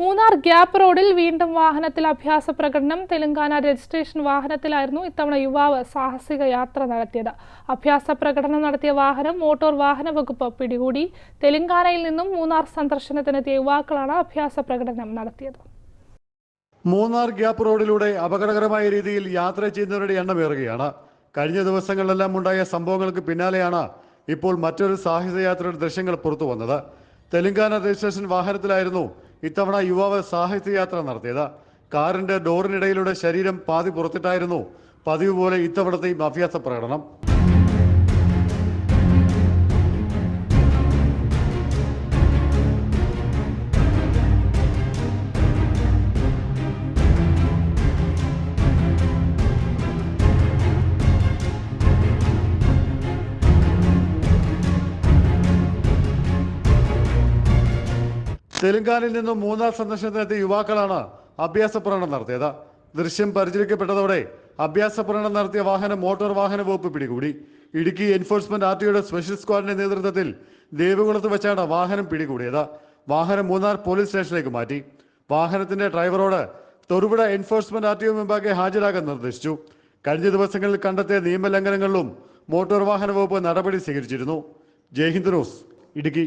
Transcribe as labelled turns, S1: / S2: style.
S1: Munnar gap റോഡിൽ വീണ്ടും വാഹനത്തിൽ അഭ്യാസ പ്രകടനം. തെലങ്കാന രജിസ്ട്രേഷൻ വാഹനത്തിലായിരുന്നു ഇത്തവണ യുവാവ് സാഹസിക യാത്ര നടത്തിയത്. അഭ്യാസ പ്രകടനം നടത്തിയ വാഹനം മോട്ടോർ വാഹന വകുപ്പ് പിടികൂടി. തെലങ്കാനയിൽ നിന്നും മൂന്നാർ സന്ദർശനത്തിനെത്തിയ യുവാക്കളാണ് അഭ്യാസ പ്രകടനം നടത്തിയത്.
S2: മൂന്നാർ ഗ്യാപ്പ് റോഡിലൂടെ അപകടകരമായ രീതിയിൽ യാത്ര ചെയ്യുന്നവരുടെ എണ്ണം ഏറുകയാണ്. കഴിഞ്ഞ ദിവസങ്ങളിലെല്ലാം ഉണ്ടായ സംഭവങ്ങൾക്ക് പിന്നാലെയാണ് ഇപ്പോൾ മറ്റൊരു സാഹസയാത്രയുടെ ദൃശ്യങ്ങൾ പുറത്തു വന്നത് തെലങ്കാന രജിസ്ട്രേഷൻ വാഹനത്തിലായിരുന്നു ഇത്തവണ യുവാവ് സാഹിത്യയാത്ര നടത്തിയത്. കാറിന്റെ ഡോറിനിടയിലൂടെ ശരീരം പാതി പുറത്തിട്ടായിരുന്നു. പതിവ് പോലെ ഇത്തവണത്തെയും അഭ്യാസ പ്രകടനം. തെലങ്കാനയിൽ നിന്നും മൂന്നാർ സന്ദർശനത്തിനെത്തിയ യുവാക്കളാണ് അഭ്യാസ പ്രകടനം നടത്തിയത്. ദൃശ്യം പരിചരിക്കപ്പെട്ടതോടെ അഭ്യാസ പ്രകടനം നടത്തിയ വാഹനം മോട്ടോർ വാഹന വകുപ്പ് പിടികൂടി. ഇടുക്കി എൻഫോഴ്സ്മെന്റ് ആർ ടിയുടെ സ്പെഷ്യൽ സ്ക്വാഡിന്റെ നേതൃത്വത്തിൽ ദേവികുളത്ത് വെച്ചാണ് വാഹനം പിടികൂടിയത്. വാഹനം മൂന്നാർ പോലീസ് സ്റ്റേഷനിലേക്ക് മാറ്റി. വാഹനത്തിന്റെ ഡ്രൈവറോട് Thodupuzha enforcement R T O മുമ്പാകെ ഹാജരാകാൻ നിർദ്ദേശിച്ചു. കഴിഞ്ഞ ദിവസങ്ങളിൽ കണ്ടെത്തിയ നിയമലംഘനങ്ങളിലും മോട്ടോർ വാഹന വകുപ്പ് നടപടി സ്വീകരിച്ചിരുന്നു. ജയ്ഹിന്ദ് ന്യൂസ് ഇടുക്കി.